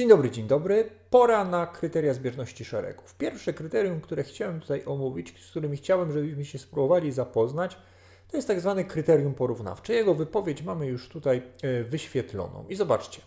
Dzień dobry, dzień dobry. Pora na kryteria zbieżności szeregów. Pierwsze kryterium, które chciałem tutaj omówić, z którym chciałem, żebyśmy się spróbowali zapoznać, to jest tak zwane kryterium porównawcze. Jego wypowiedź mamy już tutaj e, wyświetloną. I zobaczcie,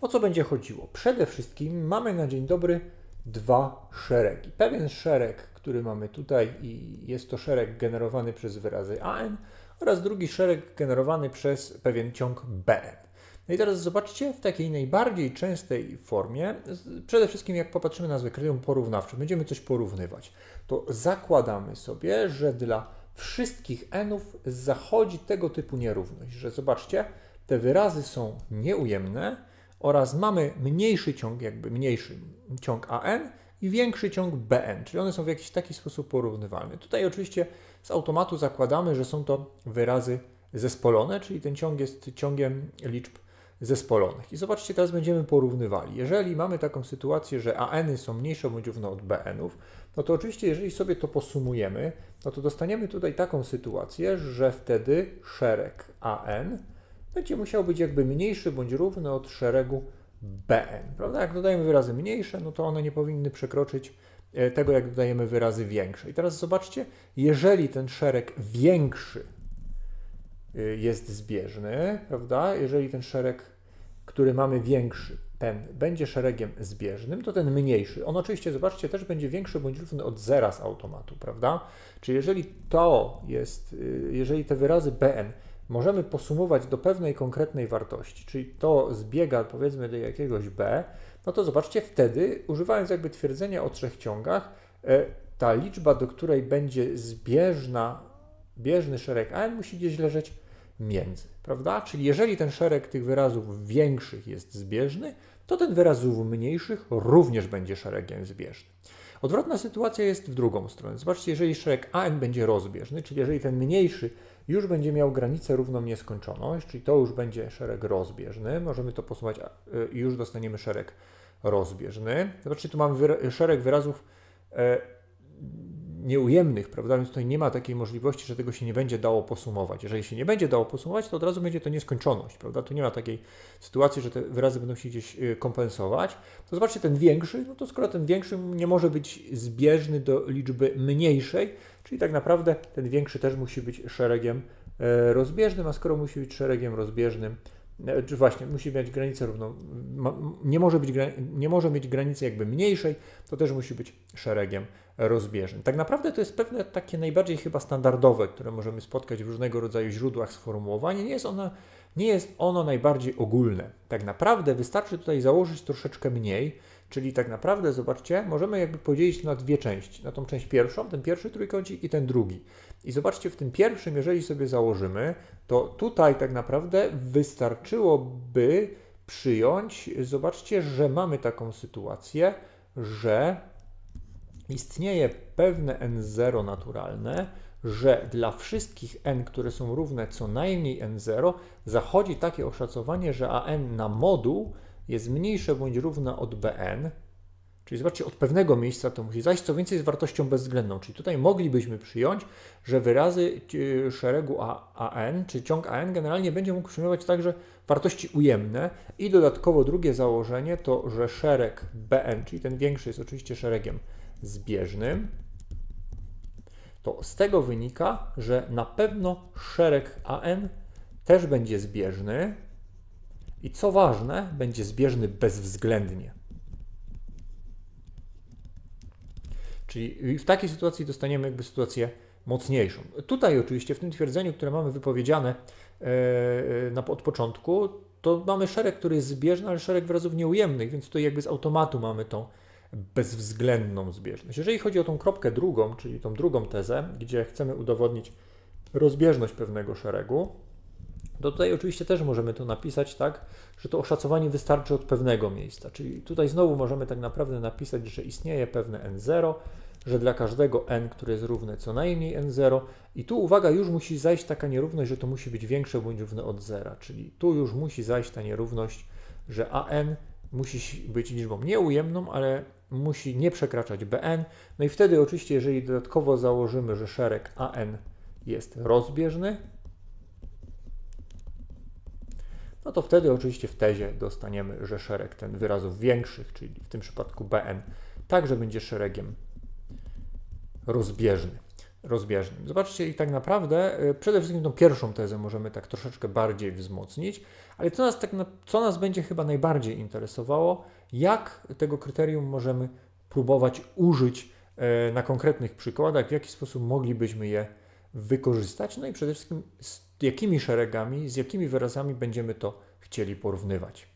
o co będzie chodziło. Przede wszystkim mamy na dzień dobry dwa szeregi. Pewien szereg, który mamy tutaj i jest to szereg generowany przez wyrazy an oraz drugi szereg generowany przez pewien ciąg bn. No i teraz zobaczcie w takiej najbardziej częstej formie, przede wszystkim jak popatrzymy na nazwę kryterium porównawcze, będziemy coś porównywać, to zakładamy sobie, że dla wszystkich nów zachodzi tego typu nierówność, że zobaczcie, te wyrazy są nieujemne oraz mamy mniejszy ciąg, jakby mniejszy ciąg an i większy ciąg bn, czyli one są w jakiś taki sposób porównywalne. Tutaj oczywiście z automatu zakładamy, że są to wyrazy zespolone, czyli ten ciąg jest ciągiem liczb zespolonych. I zobaczcie, teraz będziemy porównywali. Jeżeli mamy taką sytuację, że AN-y są mniejsze bądź równe od BN-ów, no to oczywiście, jeżeli sobie to posumujemy, no to dostaniemy tutaj taką sytuację, że wtedy szereg AN będzie musiał być jakby mniejszy bądź równy od szeregu BN. Prawda? Jak dodajemy wyrazy mniejsze, no to one nie powinny przekroczyć e, tego, jak dodajemy wyrazy większe. I teraz zobaczcie, jeżeli ten szereg większy Y, jest zbieżny, prawda? Jeżeli ten szereg, który mamy większy, ten będzie szeregiem zbieżnym, to ten mniejszy, on oczywiście, zobaczcie, też będzie większy bądź równy od zera z automatu, prawda? Czyli jeżeli to jest, y, jeżeli te wyrazy bn możemy posumować do pewnej konkretnej wartości, czyli to zbiega powiedzmy do jakiegoś b, no to zobaczcie, wtedy, używając jakby twierdzenia o trzech ciągach, e, ta liczba, do której będzie zbieżna bieżny szereg AN musi gdzieś leżeć między, prawda? Czyli jeżeli ten szereg tych wyrazów większych jest zbieżny, to ten wyrazów mniejszych również będzie szeregiem zbieżnym. Odwrotna sytuacja jest w drugą stronę. Zobaczcie, jeżeli szereg AN będzie rozbieżny, czyli jeżeli ten mniejszy już będzie miał granicę równą nieskończoność, czyli to już będzie szereg rozbieżny, możemy to posuwać i już dostaniemy szereg rozbieżny. Zobaczcie, tu mamy wyra szereg wyrazów e, nieujemnych, prawda? Więc tutaj nie ma takiej możliwości, że tego się nie będzie dało posumować. Jeżeli się nie będzie dało posumować, to od razu będzie to nieskończoność, prawda? Tu nie ma takiej sytuacji, że te wyrazy będą się gdzieś y, kompensować. To zobaczcie, ten większy, no to skoro ten większy nie może być zbieżny do liczby mniejszej, czyli tak naprawdę ten większy też musi być szeregiem e, rozbieżnym, a skoro musi być szeregiem rozbieżnym, e, czy właśnie musi mieć granicę równą, nie może, być, nie może mieć granicy jakby mniejszej, to też musi być szeregiem rozbieżnym. Tak naprawdę to jest pewne takie najbardziej chyba standardowe, które możemy spotkać w różnego rodzaju źródłach sformułowania. Nie jest ono, nie jest ono najbardziej ogólne. Tak naprawdę wystarczy tutaj założyć troszeczkę mniej, czyli tak naprawdę, zobaczcie, możemy jakby podzielić na dwie części. Na tą część pierwszą, ten pierwszy trójkącik i ten drugi. I zobaczcie, w tym pierwszym, jeżeli sobie założymy, to tutaj tak naprawdę wystarczyłoby przyjąć, zobaczcie, że mamy taką sytuację, że istnieje pewne n0 naturalne, że dla wszystkich n, które są równe co najmniej n0, zachodzi takie oszacowanie, że an na moduł jest mniejsze bądź równe od bn, Czyli zobaczcie, od pewnego miejsca to musi zajść, co więcej z wartością bezwzględną. Czyli tutaj moglibyśmy przyjąć, że wyrazy e, szeregu AN, czy ciąg AN generalnie będzie mógł przyjmować także wartości ujemne. I dodatkowo drugie założenie to, że szereg BN, czyli ten większy jest oczywiście szeregiem zbieżnym, to z tego wynika, że na pewno szereg AN też będzie zbieżny i co ważne, będzie zbieżny bezwzględnie. Czyli w takiej sytuacji dostaniemy jakby sytuację mocniejszą. Tutaj oczywiście w tym twierdzeniu, które mamy wypowiedziane e, na, od początku, to mamy szereg, który jest zbieżny, ale szereg wyrazów nieujemnych, więc tutaj jakby z automatu mamy tą bezwzględną zbieżność. Jeżeli chodzi o tą kropkę drugą, czyli tą drugą tezę, gdzie chcemy udowodnić rozbieżność pewnego szeregu, to tutaj oczywiście też możemy to napisać tak, że to oszacowanie wystarczy od pewnego miejsca. Czyli tutaj znowu możemy tak naprawdę napisać, że istnieje pewne n0, że dla każdego n, które jest równe co najmniej n0 i tu uwaga, już musi zajść taka nierówność, że to musi być większe bądź równe od zera, czyli tu już musi zajść ta nierówność, że an musi być liczbą nieujemną, ale musi nie przekraczać bn. No i wtedy oczywiście, jeżeli dodatkowo założymy, że szereg an jest rozbieżny, no to wtedy oczywiście w tezie dostaniemy, że szereg ten wyrazów większych, czyli w tym przypadku Bn, także będzie szeregiem rozbieżnym. Rozbieżnym. Zobaczcie, i tak naprawdę y, przede wszystkim tą pierwszą tezę możemy tak troszeczkę bardziej wzmocnić, ale co nas, tak na, co nas będzie chyba najbardziej interesowało, jak tego kryterium możemy próbować użyć e, na konkretnych przykładach, w jaki sposób moglibyśmy je wykorzystać, no i przede wszystkim z jakimi szeregami, z jakimi wyrazami będziemy to chcieli porównywać.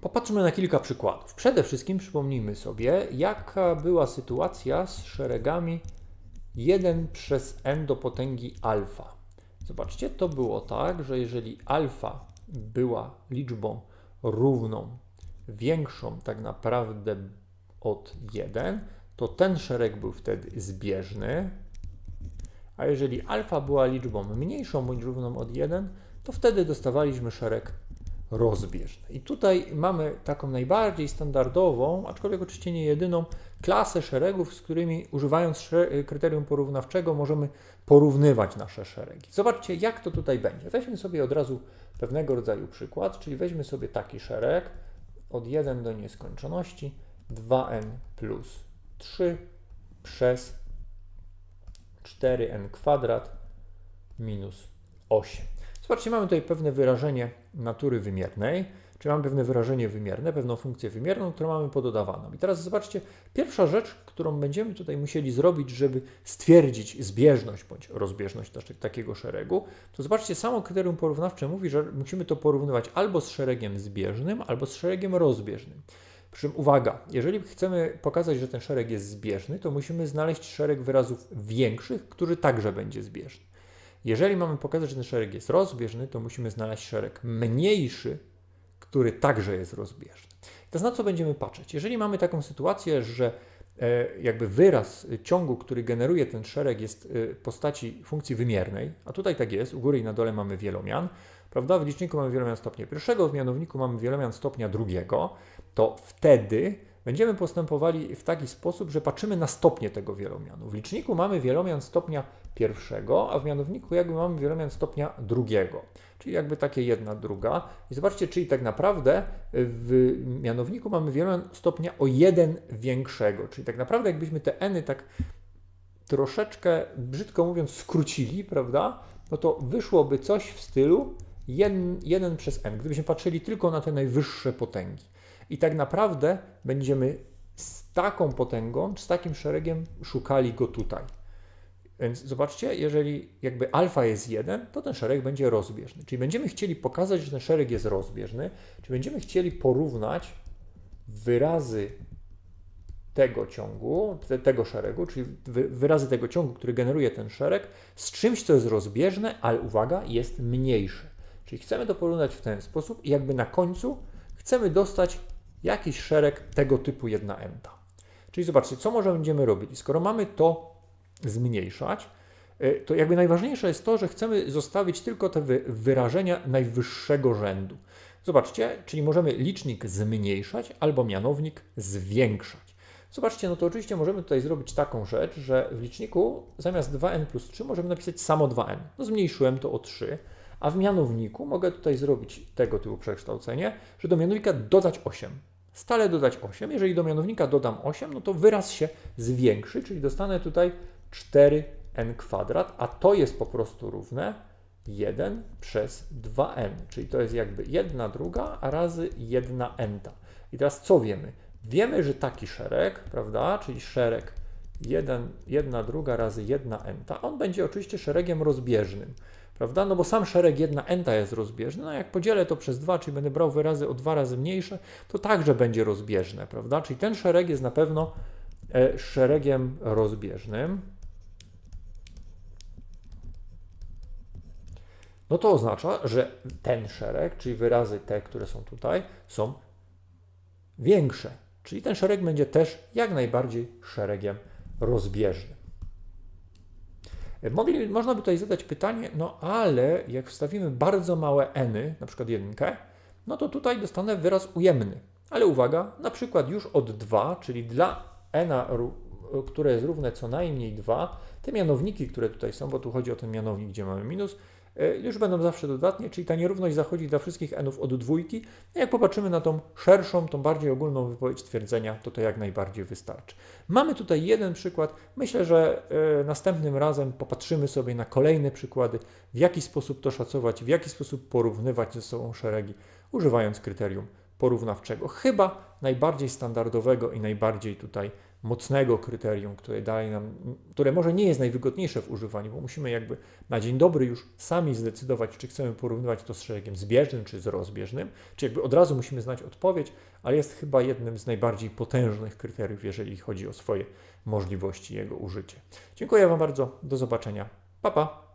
Popatrzmy na kilka przykładów. Przede wszystkim przypomnijmy sobie, jaka była sytuacja z szeregami 1 przez n do potęgi alfa. Zobaczcie, to było tak, że jeżeli alfa była liczbą równą, większą tak naprawdę od 1, to ten szereg był wtedy zbieżny, a jeżeli alfa była liczbą mniejszą bądź równą od 1, to wtedy dostawaliśmy szereg rozbieżny. I tutaj mamy taką najbardziej standardową, aczkolwiek oczywiście nie jedyną, klasę szeregów, z którymi używając kryterium porównawczego możemy porównywać nasze szeregi. Zobaczcie, jak to tutaj będzie. Weźmy sobie od razu pewnego rodzaju przykład, czyli weźmy sobie taki szereg od 1 do nieskończoności 2n plus 3 przez 4n kwadrat minus 8. Zobaczcie, mamy tutaj pewne wyrażenie natury wymiernej, czyli mamy pewne wyrażenie wymierne, pewną funkcję wymierną, którą mamy pododawaną. I teraz zobaczcie, pierwsza rzecz, którą będziemy tutaj musieli zrobić, żeby stwierdzić zbieżność bądź rozbieżność takiego szeregu, to zobaczcie, samo kryterium porównawcze mówi, że musimy to porównywać albo z szeregiem zbieżnym, albo z szeregiem rozbieżnym. Przy czym uwaga, jeżeli chcemy pokazać, że ten szereg jest zbieżny, to musimy znaleźć szereg wyrazów większych, który także będzie zbieżny. Jeżeli mamy pokazać, że ten szereg jest rozbieżny, to musimy znaleźć szereg mniejszy, który także jest rozbieżny. Teraz na co będziemy patrzeć? Jeżeli mamy taką sytuację, że e, jakby wyraz ciągu, który generuje ten szereg jest w e, postaci funkcji wymiernej, a tutaj tak jest, u góry i na dole mamy wielomian, prawda? W liczniku mamy wielomian stopnia pierwszego, w mianowniku mamy wielomian stopnia drugiego, to wtedy będziemy postępowali w taki sposób, że patrzymy na stopnie tego wielomianu. W liczniku mamy wielomian stopnia pierwszego, a w mianowniku jakby mamy wielomian stopnia drugiego. Czyli jakby takie jedna, druga. I zobaczcie, czyli tak naprawdę w mianowniku mamy wielomian stopnia o jeden większego. Czyli tak naprawdę jakbyśmy te eny tak troszeczkę, brzydko mówiąc, skrócili, prawda? No to wyszłoby coś w stylu 1, 1 przez n, gdybyśmy patrzyli tylko na te najwyższe potęgi. I tak naprawdę będziemy z taką potęgą, z takim szeregiem szukali go tutaj. Więc zobaczcie, jeżeli jakby alfa jest 1, to ten szereg będzie rozbieżny. Czyli będziemy chcieli pokazać, że ten szereg jest rozbieżny, czyli będziemy chcieli porównać wyrazy tego ciągu, te, tego szeregu, czyli wy, wyrazy tego ciągu, który generuje ten szereg, z czymś, co jest rozbieżne, ale uwaga, jest mniejsze. Czyli chcemy to porównać w ten sposób i jakby na końcu chcemy dostać jakiś szereg tego typu 1 enta. Czyli zobaczcie, co może będziemy robić. Skoro mamy to zmniejszać, y, to jakby najważniejsze jest to, że chcemy zostawić tylko te wyrażenia najwyższego rzędu. Zobaczcie, czyli możemy licznik zmniejszać albo mianownik zwiększać. Zobaczcie, no to oczywiście możemy tutaj zrobić taką rzecz, że w liczniku zamiast 2n plus 3 możemy napisać samo 2n. No zmniejszyłem to o 3, a w mianowniku mogę tutaj zrobić tego typu przekształcenie, że do mianownika dodać 8 stale dodać 8. Jeżeli do mianownika dodam 8, no to wyraz się zwiększy, czyli dostanę tutaj 4n kwadrat, a to jest po prostu równe 1 przez 2n, czyli to jest jakby 1 druga razy 1 n. I teraz co wiemy? Wiemy, że taki szereg, prawda, czyli szereg 1, 1 druga razy 1 n, on będzie oczywiście szeregiem rozbieżnym prawda? No bo sam szereg 1 enta jest rozbieżny, no jak podzielę to przez 2, czyli będę brał wyrazy o dwa razy mniejsze, to także będzie rozbieżne, prawda? Czyli ten szereg jest na pewno e, szeregiem rozbieżnym. No to oznacza, że ten szereg, czyli wyrazy te, które są tutaj, są większe. Czyli ten szereg będzie też jak najbardziej szeregiem rozbieżnym. Mogli, można by tutaj zadać pytanie, no ale jak wstawimy bardzo małe eny, na przykład no to tutaj dostanę wyraz ujemny. Ale uwaga, na przykład już od 2, czyli dla ena, które jest równe co najmniej 2, te mianowniki, które tutaj są, bo tu chodzi o ten mianownik, gdzie mamy minus, e, już będą zawsze dodatnie, czyli ta nierówność zachodzi dla wszystkich nów od dwójki. A jak popatrzymy na tą szerszą, tą bardziej ogólną wypowiedź twierdzenia, to to jak najbardziej wystarczy. Mamy tutaj jeden przykład. Myślę, że e, następnym razem popatrzymy sobie na kolejne przykłady, w jaki sposób to szacować, w jaki sposób porównywać ze sobą szeregi, używając kryterium porównawczego. Chyba najbardziej standardowego i najbardziej tutaj mocnego kryterium, które daje nam, które może nie jest najwygodniejsze w używaniu, bo musimy jakby na dzień dobry już sami zdecydować, czy chcemy porównywać to z szeregiem zbieżnym czy z rozbieżnym, czy jakby od razu musimy znać odpowiedź, ale jest chyba jednym z najbardziej potężnych kryteriów, jeżeli chodzi o swoje możliwości jego użycie. Dziękuję Wam bardzo, do zobaczenia. Pa, pa.